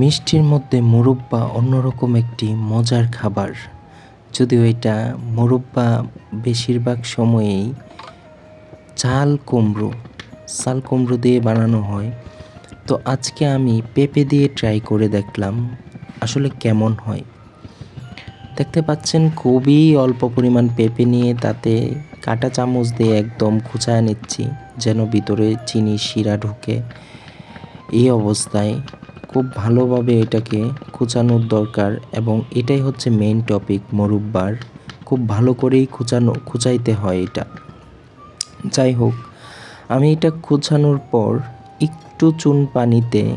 মিষ্টির মধ্যে মুরব্বা অন্যরকম একটি মজার খাবার। যদিও এটা মুরব্বা বেশিরভাগ সময়েই চাল কুমড়ো চাল কুমড়ো দিয়ে বানানো হয়। তো আজকে আমি পেঁপে দিয়ে ট্রাই করে দেখলাম, আসলে কেমন হয়। দেখতে পাচ্ছেন খুবই অল্প পরিমাণ পেঁপে নিয়ে তাতে কাঁটা চামচ দিয়ে একদম খুঁচায় নিচ্ছি, যেন ভিতরে চিনি শিরা ঢুকে। এই অবস্থায় খুব ভালোভাবে এটাকে কুচানোর দরকার এবং এটাই হচ্ছে মেইন টপিক মরুব্বার খুব ভালো করেই কুচানো কুচাইতে হয় এটা। যাই হোক, আমি এটা কুচানোর পর একটু চুন পানিতে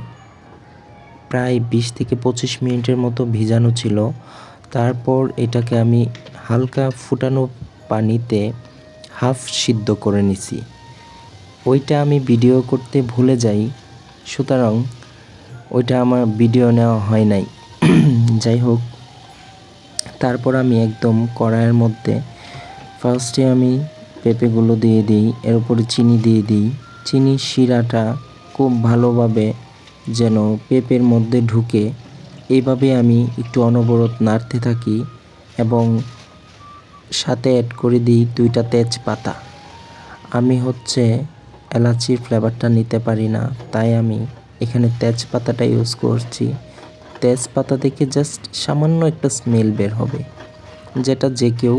প্রায় বিশ থেকে পঁচিশ মিনিটের মতো ভিজানো ছিল। তারপর এটাকে আমি হালকা ফুটানো পানিতে হাফ সিদ্ধ করে নিছি। ওইটা আমি ভিডিও করতে ভুলে যাই। সুতরাং ওইটা আমার ভিডিও নেওয়া হয় নাই। যাই হোক, তারপর আমি একদম কড়াইয়ের মধ্যে ফার্স্টে আমি পেঁপেগুলো দিয়ে দিই, এর উপরে চিনি দিয়ে দিই। চিনির শিরাটা খুব ভালোভাবে যেন পেঁপের মধ্যে ঢুকে। এইভাবে আমি একটু অনবরত নাড়তে থাকি এবং সাথে অ্যাড করে দিই দুইটা তেজপাতা। আমি হচ্ছে এলাচির ফ্লেভারটা নিতে পারি না, তাই আমি এখানে তেজপাতাটা ইউজ করছি। তেজপাতা থেকে জাস্ট সামান্য একটা স্মেল বের হবে, যেটা যে কেউ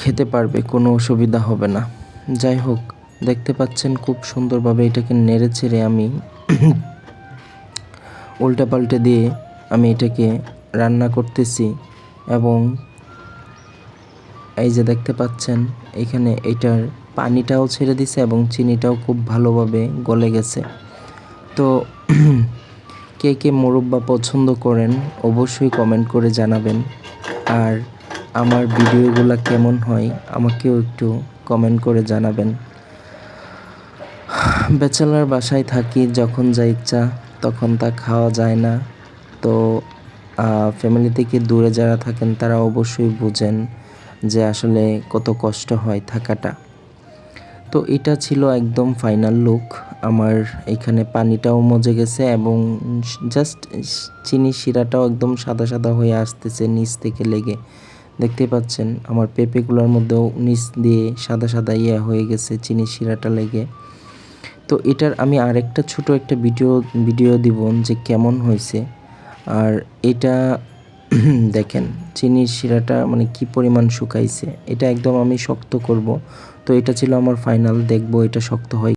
খেতে পারবে, কোনো অসুবিধা হবে না। যাই হোক, দেখতে পাচ্ছেন খুব সুন্দরভাবে এটাকে নেড়ে ছেড়ে আমি উল্টে পাল্টে দিয়ে আমি এটাকে রান্না করতেছি এবং এই যে দেখতে পাচ্ছেন, এখানে এটার পানিটাও ছেড়ে দিছে এবং চিনিটাও খুব ভালোভাবে গলে গেছে। তো কে কে মোরব্বা পছন্দ করেন অবশ্যই কমেন্ট করে জানাবেন। আর আমার ভিডিওগুলো কেমন হয় আমাকেও একটু কমেন্ট করে জানাবেন। ব্যাচেলার বাসায় থাকি, যখন যা ইচ্ছা, তখন তা খাওয়া যায় না। তো ফ্যামিলি থেকে দূরে যারা থাকেন, তারা অবশ্যই বুঝেন যে আসলে কত কষ্ট হয় থাকাটা। তো এটা ছিল একদম ফাইনাল লুক আমার এখানে পানিটাও মজে গেছে এবং জাস্ট চিনি শিরাটাও একদম সাদা সাদা হয়ে আসতেছে নিচ থেকে লেগে। দেখতে পাচ্ছেন, আমার পেঁপেগুলোর মধ্যেও নিচ দিয়ে সাদা সাদা ইয়া হয়ে গেছে চিনি শিরাটা লেগে। তো এটার আমি আরেকটা ছোট একটা ভিডিও ভিডিও দিব যে কেমন হয়েছে। আর এটা দেখেন, চিনির শিরাটা মানে কি পরিমাণ শুকাইছে, এটা একদম আমি শক্ত করব। তো এটা ছিল আমার ফাইনাল দেখব এটা শক্ত হয়